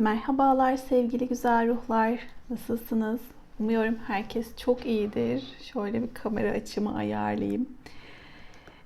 Merhabalar sevgili güzel ruhlar. Nasılsınız? Umuyorum herkes çok iyidir. Şöyle bir kamera açımı ayarlayayım.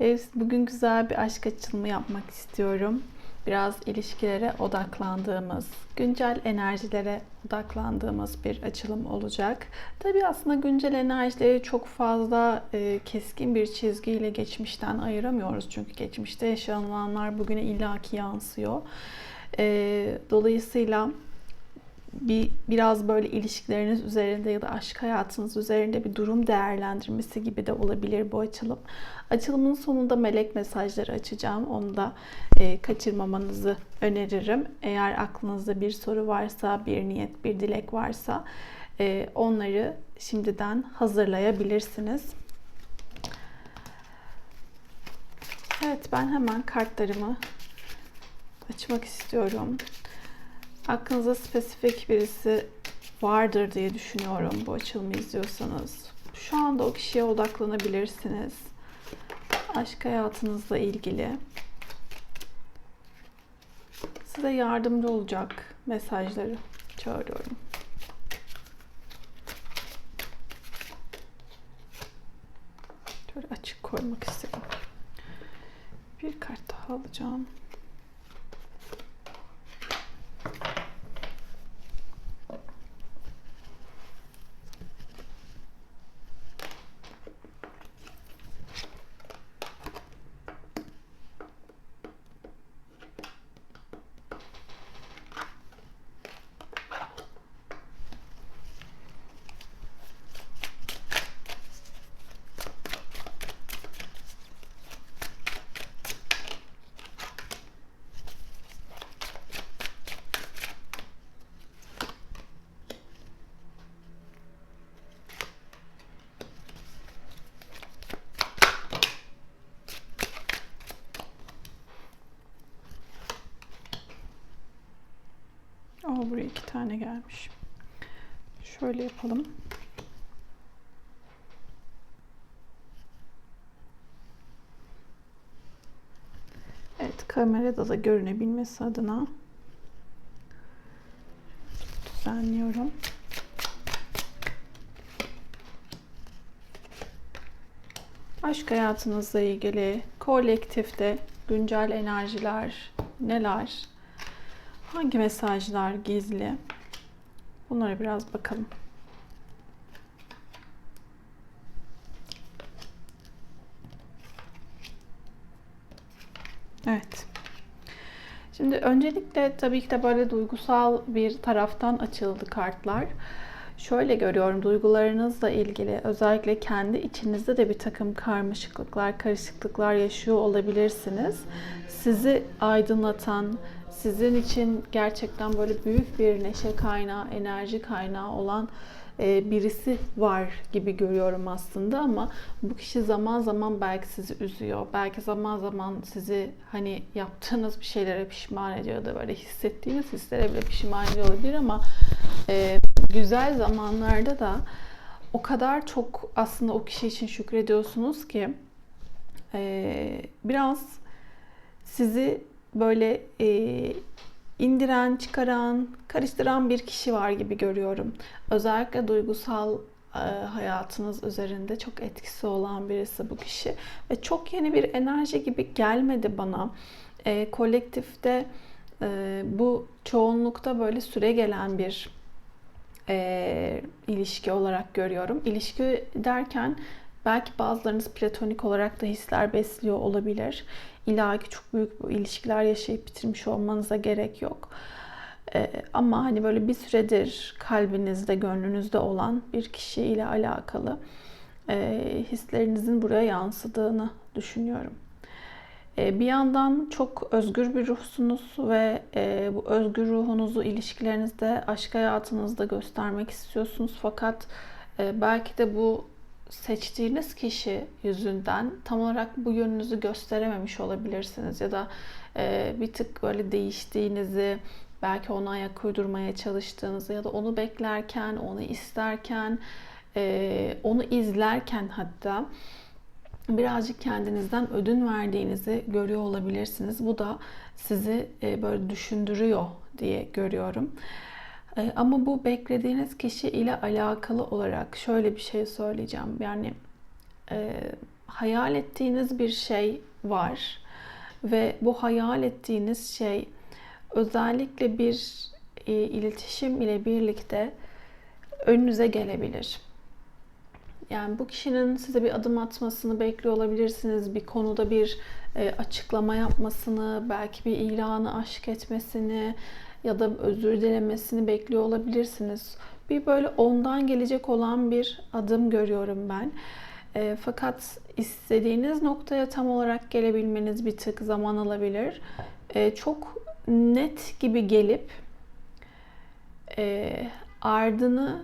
Evet, bugün güzel bir aşk açılımı yapmak istiyorum. Biraz ilişkilere odaklandığımız, güncel enerjilere odaklandığımız bir açılım olacak. Tabii aslında güncel enerjileri çok fazla e, keskin bir çizgiyle geçmişten ayıramıyoruz. Çünkü geçmişte yaşanılanlar bugüne illaki yansıyor. E, dolayısıyla bir biraz böyle ilişkileriniz üzerinde ya da aşk hayatınız üzerinde bir durum değerlendirmesi gibi de olabilir bu açılım. Açılımın sonunda melek mesajları açacağım. Onu da e, kaçırmamanızı öneririm. Eğer aklınızda bir soru varsa, bir niyet, bir dilek varsa e, onları şimdiden hazırlayabilirsiniz. Evet ben hemen kartlarımı açmak istiyorum. Aklınıza spesifik birisi vardır diye düşünüyorum bu açılımı izliyorsanız. Şu anda o kişiye odaklanabilirsiniz. Aşk hayatınızla ilgili. Size yardımcı olacak mesajları çağırıyorum. Şöyle açık koymak istedim. Bir kart daha alacağım. Buraya iki tane gelmiş. Şöyle yapalım. Evet kamerada da görünebilmesi adına düzenliyorum. Aşk hayatınızla ilgili kolektifte güncel enerjiler neler? Hangi mesajlar gizli? Bunlara biraz bakalım. Evet. Şimdi öncelikle tabii ki de böyle duygusal bir taraftan açıldı kartlar. Şöyle görüyorum duygularınızla ilgili özellikle kendi içinizde de bir takım karmaşıklıklar, karışıklıklar yaşıyor olabilirsiniz. Sizi aydınlatan, sizin için gerçekten böyle büyük bir neşe kaynağı, enerji kaynağı olan e, birisi var gibi görüyorum aslında ama bu kişi zaman zaman belki sizi üzüyor. Belki zaman zaman sizi hani yaptığınız bir şeylere pişman ediyor da böyle hissettiğiniz hislere bile pişman ediyor olabilir ama e, güzel zamanlarda da o kadar çok aslında o kişi için şükrediyorsunuz ki e, biraz sizi böyle e, indiren, çıkaran, karıştıran bir kişi var gibi görüyorum. Özellikle duygusal e, hayatınız üzerinde çok etkisi olan birisi bu kişi ve çok yeni bir enerji gibi gelmedi bana. E, kolektifte e, bu çoğunlukta böyle süre gelen bir e, ilişki olarak görüyorum. İlişki derken belki bazılarınız platonik olarak da hisler besliyor olabilir. İlla çok büyük bu ilişkiler yaşayıp bitirmiş olmanıza gerek yok. Ee, ama hani böyle bir süredir kalbinizde, gönlünüzde olan bir kişi ile alakalı e, hislerinizin buraya yansıdığını düşünüyorum. E, bir yandan çok özgür bir ruhsunuz ve e, bu özgür ruhunuzu ilişkilerinizde, aşk hayatınızda göstermek istiyorsunuz. Fakat e, belki de bu seçtiğiniz kişi yüzünden tam olarak bu yönünüzü gösterememiş olabilirsiniz ya da e, bir tık böyle değiştiğinizi belki ona ayak uydurmaya çalıştığınızı ya da onu beklerken, onu isterken, e, onu izlerken hatta birazcık kendinizden ödün verdiğinizi görüyor olabilirsiniz. Bu da sizi e, böyle düşündürüyor diye görüyorum. E, ama bu beklediğiniz kişi ile alakalı olarak şöyle bir şey söyleyeceğim. Yani e, hayal ettiğiniz bir şey var ve bu hayal ettiğiniz şey özellikle bir e, iletişim ile birlikte önünüze gelebilir. Yani bu kişinin size bir adım atmasını bekliyor olabilirsiniz. Bir konuda bir e, açıklama yapmasını, belki bir ilanı aşk etmesini ya da özür dilemesini bekliyor olabilirsiniz. Bir böyle ondan gelecek olan bir adım görüyorum ben. E, fakat istediğiniz noktaya tam olarak gelebilmeniz bir tık zaman alabilir. E, çok net gibi gelip e, ardını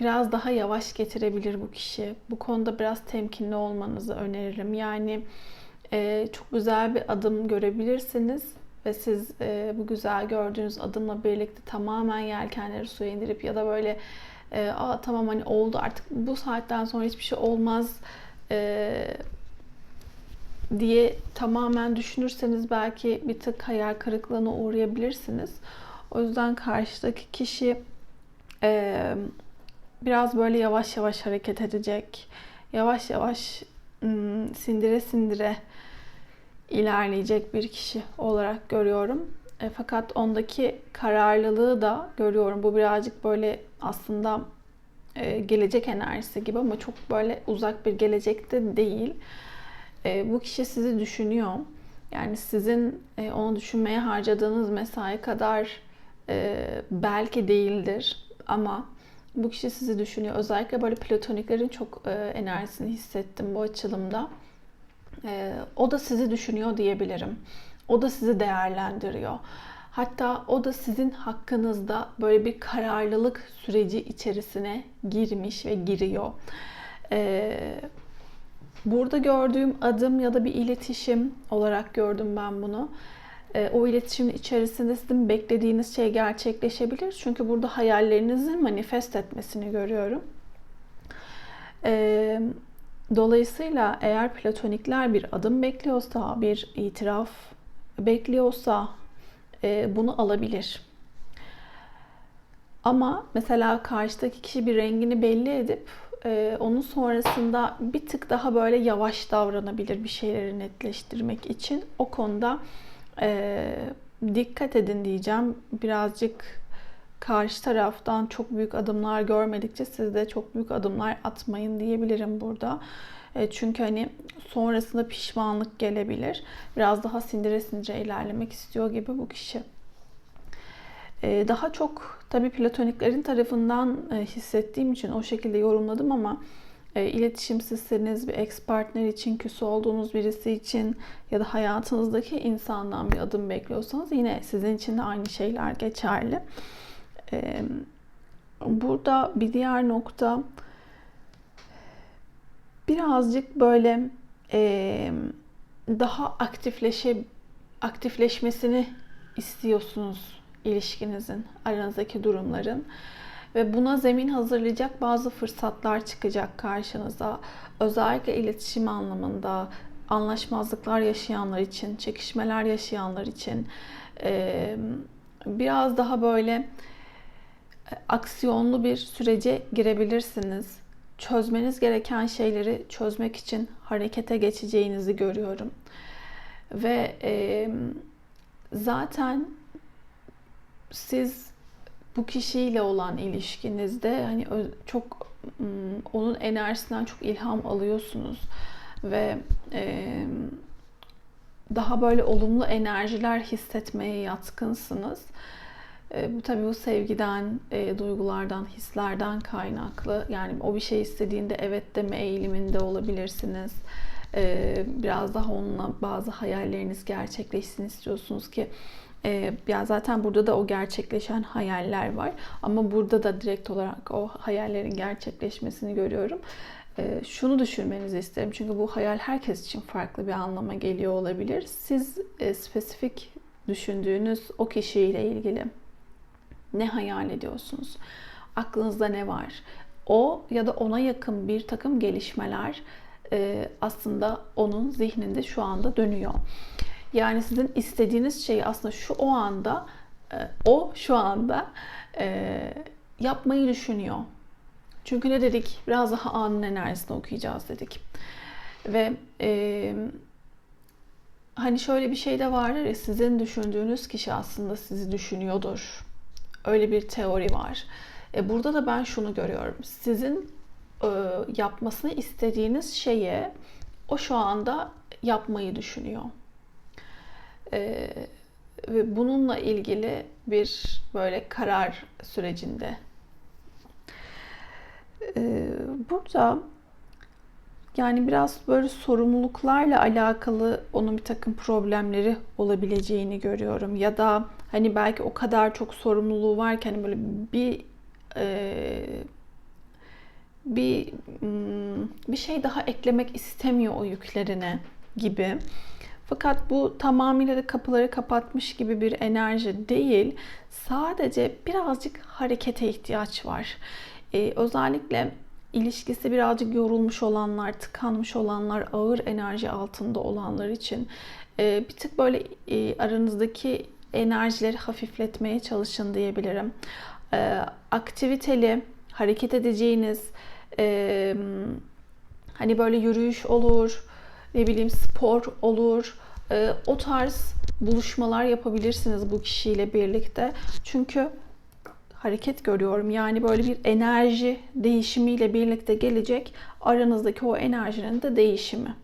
biraz daha yavaş getirebilir bu kişi. Bu konuda biraz temkinli olmanızı öneririm. Yani e, çok güzel bir adım görebilirsiniz ve siz e, bu güzel gördüğünüz adımla birlikte tamamen yelkenleri suya indirip ya da böyle e, Aa, tamam hani oldu artık bu saatten sonra hiçbir şey olmaz e, diye tamamen düşünürseniz belki bir tık hayal kırıklığına uğrayabilirsiniz. O yüzden karşıdaki kişi e, biraz böyle yavaş yavaş hareket edecek. Yavaş yavaş ım, sindire sindire ilerleyecek bir kişi olarak görüyorum. E, fakat ondaki kararlılığı da görüyorum. Bu birazcık böyle aslında e, gelecek enerjisi gibi ama çok böyle uzak bir gelecekte değil. E, bu kişi sizi düşünüyor. Yani sizin e, onu düşünmeye harcadığınız mesai kadar e, belki değildir ama bu kişi sizi düşünüyor. Özellikle böyle platoniklerin çok e, enerjisini hissettim bu açılımda. E, o da sizi düşünüyor diyebilirim. O da sizi değerlendiriyor. Hatta o da sizin hakkınızda böyle bir kararlılık süreci içerisine girmiş ve giriyor. Ee, burada gördüğüm adım ya da bir iletişim olarak gördüm ben bunu. Ee, o iletişimin içerisinde sizin beklediğiniz şey gerçekleşebilir. Çünkü burada hayallerinizin manifest etmesini görüyorum. Ee, dolayısıyla eğer platonikler bir adım bekliyorsa, bir itiraf bekliyorsa e, bunu alabilir. Ama mesela karşıdaki kişi bir rengini belli edip e, onun sonrasında bir tık daha böyle yavaş davranabilir bir şeyleri netleştirmek için. O konuda e, dikkat edin diyeceğim. Birazcık karşı taraftan çok büyük adımlar görmedikçe siz de çok büyük adımlar atmayın diyebilirim burada. E, çünkü hani sonrasında pişmanlık gelebilir. Biraz daha sindire sindire ilerlemek istiyor gibi bu kişi. E, daha çok tabii platoniklerin tarafından e, hissettiğim için o şekilde yorumladım ama iletişimsizseniz bir ex partner için, küs olduğunuz birisi için ya da hayatınızdaki insandan bir adım bekliyorsanız yine sizin için de aynı şeyler geçerli. Burada bir diğer nokta birazcık böyle e, daha aktifleşe aktifleşmesini istiyorsunuz ilişkinizin, aranızdaki durumların ve buna zemin hazırlayacak bazı fırsatlar çıkacak karşınıza. Özellikle iletişim anlamında anlaşmazlıklar yaşayanlar için, çekişmeler yaşayanlar için e, biraz daha böyle aksiyonlu bir sürece girebilirsiniz çözmeniz gereken şeyleri çözmek için harekete geçeceğinizi görüyorum. Ve e, zaten siz bu kişiyle olan ilişkinizde hani çok onun enerjisinden çok ilham alıyorsunuz ve e, daha böyle olumlu enerjiler hissetmeye yatkınsınız. E, bu tabii bu sevgiden, e, duygulardan, hislerden kaynaklı. Yani o bir şey istediğinde evet deme eğiliminde olabilirsiniz. E, biraz daha onunla bazı hayalleriniz gerçekleşsin istiyorsunuz ki e, ya zaten burada da o gerçekleşen hayaller var. Ama burada da direkt olarak o hayallerin gerçekleşmesini görüyorum. E, şunu düşünmenizi isterim. Çünkü bu hayal herkes için farklı bir anlama geliyor olabilir. Siz e, spesifik düşündüğünüz o kişiyle ilgili ne hayal ediyorsunuz? Aklınızda ne var? O ya da ona yakın bir takım gelişmeler e, aslında onun zihninde şu anda dönüyor. Yani sizin istediğiniz şeyi aslında şu o anda e, o şu anda e, yapmayı düşünüyor. Çünkü ne dedik? Biraz daha anın enerjisini okuyacağız dedik. Ve e, hani şöyle bir şey de vardır ya sizin düşündüğünüz kişi aslında sizi düşünüyordur. Öyle bir teori var. E, burada da ben şunu görüyorum. Sizin e, yapmasını istediğiniz şeye o şu anda yapmayı düşünüyor. E, ve bununla ilgili bir böyle karar sürecinde. E, burada yani biraz böyle sorumluluklarla alakalı onun bir takım problemleri olabileceğini görüyorum. Ya da hani belki o kadar çok sorumluluğu varken hani böyle bir e, bir hmm, bir şey daha eklemek istemiyor o yüklerine gibi. Fakat bu tamamıyla da kapıları kapatmış gibi bir enerji değil. Sadece birazcık harekete ihtiyaç var. Ee, özellikle ilişkisi birazcık yorulmuş olanlar, tıkanmış olanlar, ağır enerji altında olanlar için e, bir tık böyle e, aranızdaki enerjileri hafifletmeye çalışın diyebilirim. E, aktiviteli, hareket edeceğiniz, e, hani böyle yürüyüş olur, ne bileyim spor olur, o tarz buluşmalar yapabilirsiniz bu kişiyle birlikte. Çünkü hareket görüyorum. Yani böyle bir enerji değişimiyle birlikte gelecek aranızdaki o enerjinin de değişimi.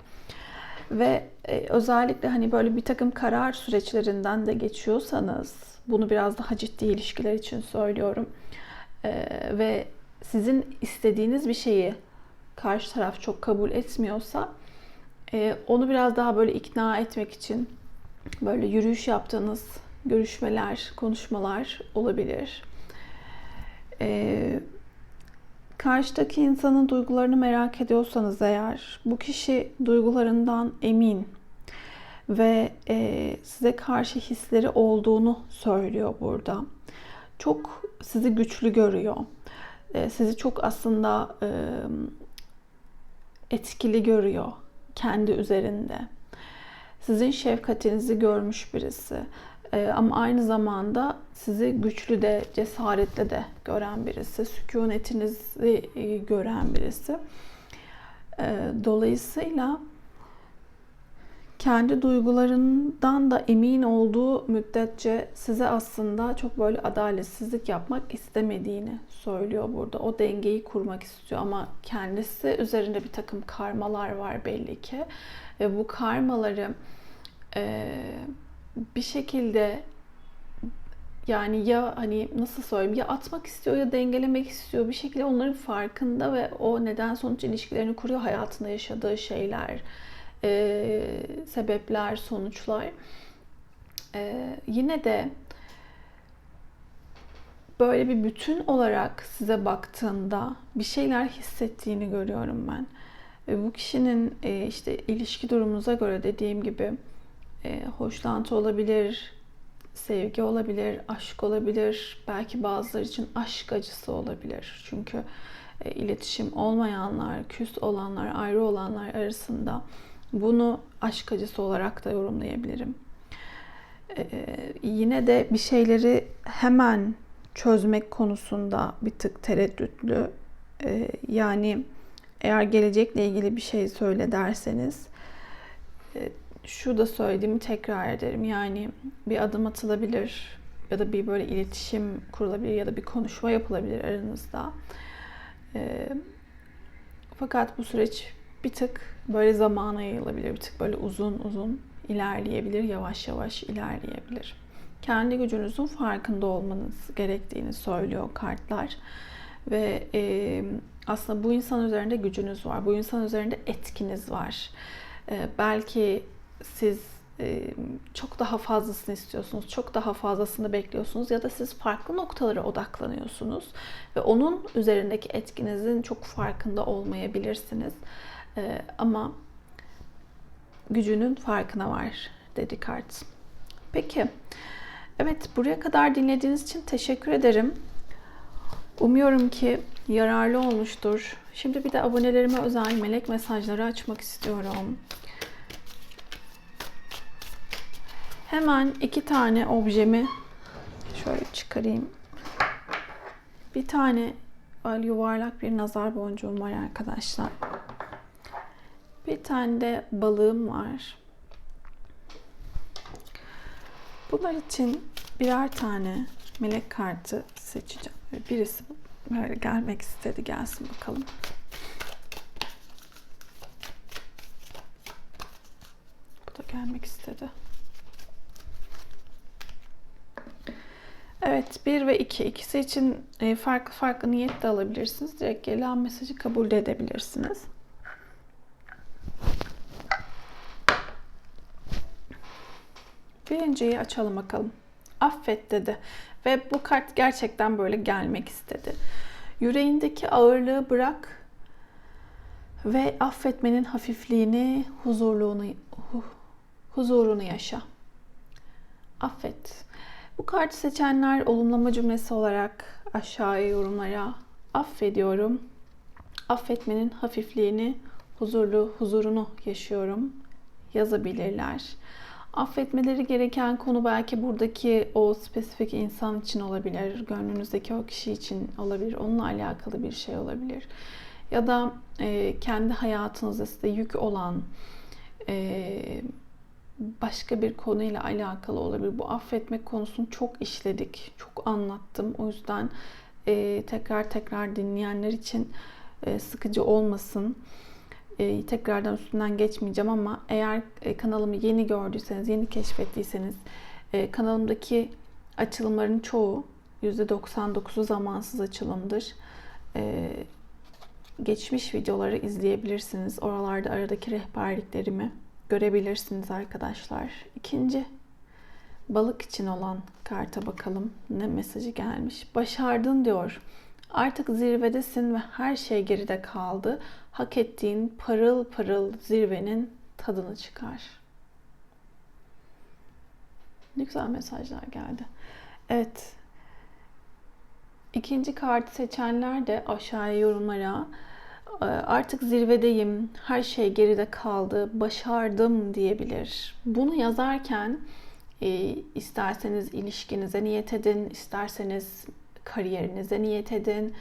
Ve e, özellikle hani böyle bir takım karar süreçlerinden de geçiyorsanız bunu biraz daha ciddi ilişkiler için söylüyorum. E, ve sizin istediğiniz bir şeyi karşı taraf çok kabul etmiyorsa e, onu biraz daha böyle ikna etmek için böyle yürüyüş yaptığınız görüşmeler, konuşmalar olabilir. Ee, karşıdaki insanın duygularını merak ediyorsanız eğer bu kişi duygularından emin ve e, size karşı hisleri olduğunu söylüyor burada. Çok sizi güçlü görüyor. E, sizi çok aslında e, etkili görüyor kendi üzerinde. Sizin şefkatinizi görmüş birisi. Ee, ama aynı zamanda sizi güçlü de, cesaretle de gören birisi. Sükunetinizi e, gören birisi. Ee, dolayısıyla kendi duygularından da emin olduğu müddetçe size aslında çok böyle adaletsizlik yapmak istemediğini söylüyor burada. O dengeyi kurmak istiyor ama kendisi üzerinde bir takım karmalar var belli ki. Ve bu karmaları e, bir şekilde yani ya hani nasıl söyleyeyim ya atmak istiyor ya dengelemek istiyor. Bir şekilde onların farkında ve o neden sonuç ilişkilerini kuruyor hayatında yaşadığı şeyler, e, sebepler, sonuçlar. E, yine de böyle bir bütün olarak size baktığında bir şeyler hissettiğini görüyorum ben. Ve bu kişinin e, işte ilişki durumunuza göre dediğim gibi e, hoşlantı olabilir, sevgi olabilir, aşk olabilir. Belki bazıları için aşk acısı olabilir. Çünkü e, iletişim olmayanlar, küs olanlar, ayrı olanlar arasında bunu aşk acısı olarak da yorumlayabilirim. E, yine de bir şeyleri hemen çözmek konusunda bir tık tereddütlü. E, yani eğer gelecekle ilgili bir şey söyle derseniz e, şu da söylediğimi tekrar ederim. Yani bir adım atılabilir ya da bir böyle iletişim kurulabilir ya da bir konuşma yapılabilir aranızda. E, fakat bu süreç bir tık böyle zamana yayılabilir. Bir tık böyle uzun uzun ilerleyebilir, yavaş yavaş ilerleyebilir. Kendi gücünüzün farkında olmanız gerektiğini söylüyor kartlar. Ve e, aslında bu insan üzerinde gücünüz var. Bu insan üzerinde etkiniz var. E, belki siz e, çok daha fazlasını istiyorsunuz, çok daha fazlasını bekliyorsunuz ya da siz farklı noktalara odaklanıyorsunuz ve onun üzerindeki etkinizin çok farkında olmayabilirsiniz. E, ama gücünün farkına var dedi kart. Peki. Evet buraya kadar dinlediğiniz için teşekkür ederim. Umuyorum ki yararlı olmuştur. Şimdi bir de abonelerime özel melek mesajları açmak istiyorum. Hemen iki tane objemi şöyle çıkarayım. Bir tane böyle yuvarlak bir nazar boncuğum var arkadaşlar. Bir tane de balığım var. Bunlar için birer tane melek kartı seçeceğim. Birisi böyle gelmek istedi. Gelsin bakalım. Bu da gelmek istedi. Evet 1 ve 2 ikisi için e, farklı farklı niyet de alabilirsiniz. Direkt gelen mesajı kabul de edebilirsiniz. Birinciyi açalım bakalım. Affet dedi. Ve bu kart gerçekten böyle gelmek istedi. Yüreğindeki ağırlığı bırak ve affetmenin hafifliğini, huzurluğunu, huzurunu yaşa. Affet. Bu kartı seçenler olumlama cümlesi olarak aşağıya yorumlara affediyorum. Affetmenin hafifliğini, huzurlu huzurunu yaşıyorum yazabilirler. Affetmeleri gereken konu belki buradaki o spesifik insan için olabilir, gönlünüzdeki o kişi için olabilir, onunla alakalı bir şey olabilir. Ya da e, kendi hayatınızda size yük olan e, başka bir konuyla alakalı olabilir. Bu affetmek konusunu çok işledik, çok anlattım. O yüzden e, tekrar tekrar dinleyenler için e, sıkıcı olmasın. E, tekrardan üstünden geçmeyeceğim ama eğer e, kanalımı yeni gördüyseniz, yeni keşfettiyseniz e, kanalımdaki açılımların çoğu %99'u zamansız açılımdır. E, geçmiş videoları izleyebilirsiniz. Oralarda aradaki rehberliklerimi görebilirsiniz arkadaşlar. İkinci balık için olan karta bakalım ne mesajı gelmiş. Başardın diyor. Artık zirvedesin ve her şey geride kaldı. Hak ettiğin parıl parıl zirvenin tadını çıkar. Ne güzel mesajlar geldi. Evet. İkinci kartı seçenler de aşağıya yorumlara artık zirvedeyim, her şey geride kaldı, başardım diyebilir. Bunu yazarken e, isterseniz ilişkinize niyet edin, isterseniz kariyerinize niyet edin.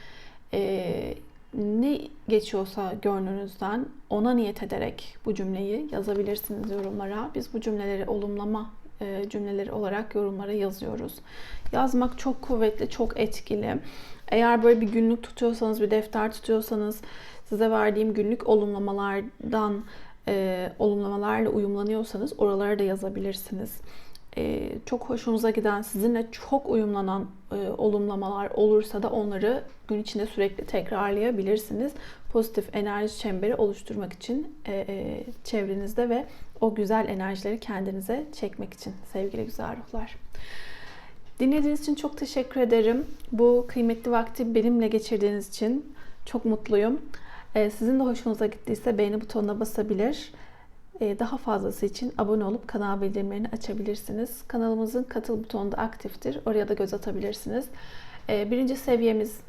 E, ne geçiyorsa gönlünüzden ona niyet ederek bu cümleyi yazabilirsiniz yorumlara. Biz bu cümleleri olumlama e, cümleleri olarak yorumlara yazıyoruz. Yazmak çok kuvvetli, çok etkili. Eğer böyle bir günlük tutuyorsanız, bir defter tutuyorsanız size verdiğim günlük olumlamalardan e, olumlamalarla uyumlanıyorsanız oralara da yazabilirsiniz. E, çok hoşunuza giden, sizinle çok uyumlanan e, olumlamalar olursa da onları gün içinde sürekli tekrarlayabilirsiniz. Pozitif enerji çemberi oluşturmak için e, e, çevrenizde ve o güzel enerjileri kendinize çekmek için sevgili güzel ruhlar. Dinlediğiniz için çok teşekkür ederim. Bu kıymetli vakti benimle geçirdiğiniz için çok mutluyum. Ee, sizin de hoşunuza gittiyse beğeni butonuna basabilir. Ee, daha fazlası için abone olup kanal bildirimlerini açabilirsiniz. Kanalımızın katıl butonu da aktiftir. Oraya da göz atabilirsiniz. Ee, birinci seviyemiz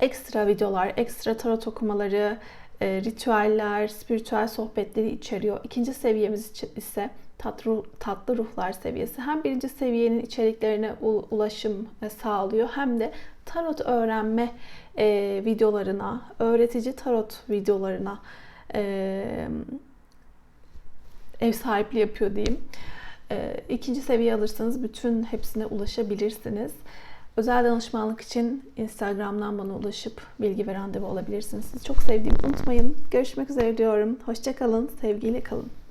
ekstra videolar, ekstra tarot okumaları, e, ritüeller, spiritüel sohbetleri içeriyor. İkinci seviyemiz ise tatlı, tatlı ruhlar seviyesi. Hem birinci seviyenin içeriklerine ulaşım sağlıyor hem de tarot öğrenme e, videolarına, öğretici tarot videolarına e, ev sahipliği yapıyor diyeyim. E, ikinci seviye alırsanız bütün hepsine ulaşabilirsiniz. Özel danışmanlık için Instagram'dan bana ulaşıp bilgi ve randevu alabilirsiniz. Sizi çok sevdiğimi unutmayın. Görüşmek üzere diyorum. Hoşçakalın, sevgiyle kalın.